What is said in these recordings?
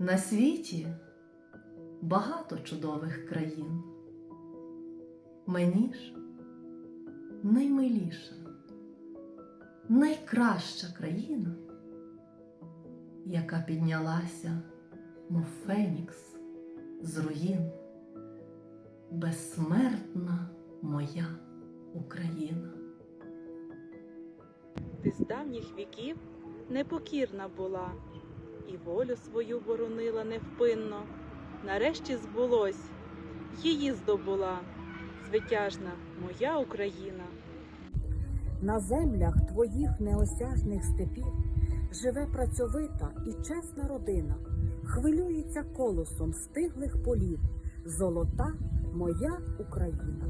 На світі багато чудових країн. Мені ж наймиліша, найкраща країна, яка піднялася, мов Фенікс з руїн, безсмертна моя Україна. Ти з давніх віків непокірна була, і волю свою боронила невпинно. Нарешті збулось, її здобула, звитяжна моя Україна. На землях твоїх неосяжних степів живе працьовита і чесна родина, хвилюється колосом стиглих полів. Золота моя Україна.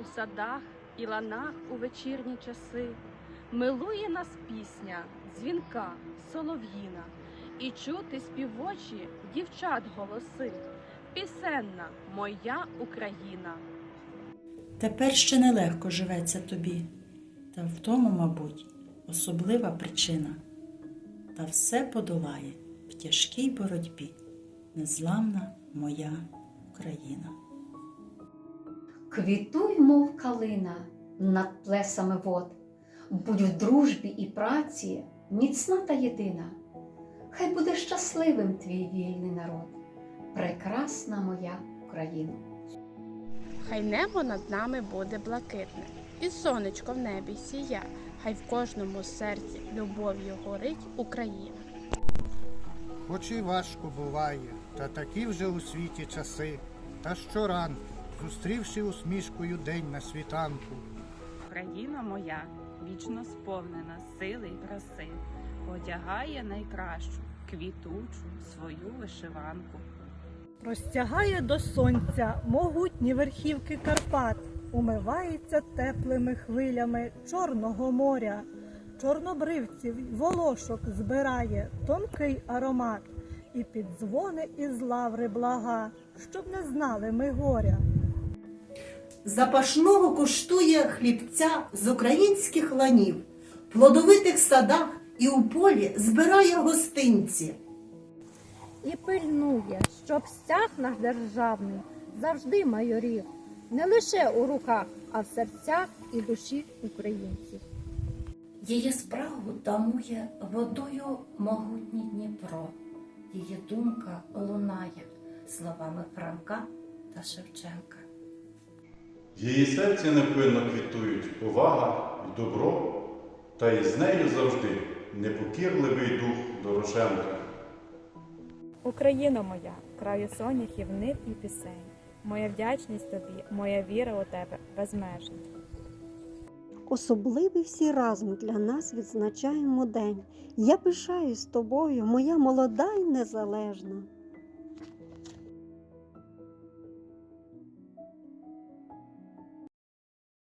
У садах і ланах у вечірні часи милує нас пісня, дзвінка, солов'їна, і чути співочі дівчат голоси. Пісенна моя Україна. Тепер ще нелегко живеться тобі, та в тому, мабуть, особлива причина. Та все подолає в тяжкій боротьбі незламна моя Україна. Квітуй, мов калина над плесами вод, будь в дружбі і праці міцна та єдина. Хай буде щасливим твій вільний народ, прекрасна моя Україна. Хай небо над нами буде блакитне, і сонечко в небі сія, хай в кожному серці любов'ю горить Україна. Хоч і важко буває, та такі вже у світі часи, та щоранку, зустрівши усмішкою день на світанку, Україна моя вічно сповнена сили й краси, одягає найкращу квітучу свою вишиванку. Розтягає до сонця могутні верхівки Карпат, умивається теплими хвилями Чорного моря, чорнобривців волошок збирає тонкий аромат, і під дзвони із лаври блага, щоб не знали ми горя. Запашного коштує хлібця з українських ланів, плодовитих садах і у полі збирає гостинці. і пильнує, щоб стяг наш державний завжди майорів, не лише у руках, а в серцях і душі українців. Її справу тамує водою могутній Дніпро. Її думка лунає словами Франка та Шевченка. В її серці невпинно квітують повага і добро, та із нею завжди непокірливий дух Дорошенка. Україна моя, краю соняхів, нив і пісень. Моя вдячність тобі, моя віра у тебе безмежна. Особливий всі разом для нас відзначаємо день. Я пишаюсь тобою, моя молода й незалежна.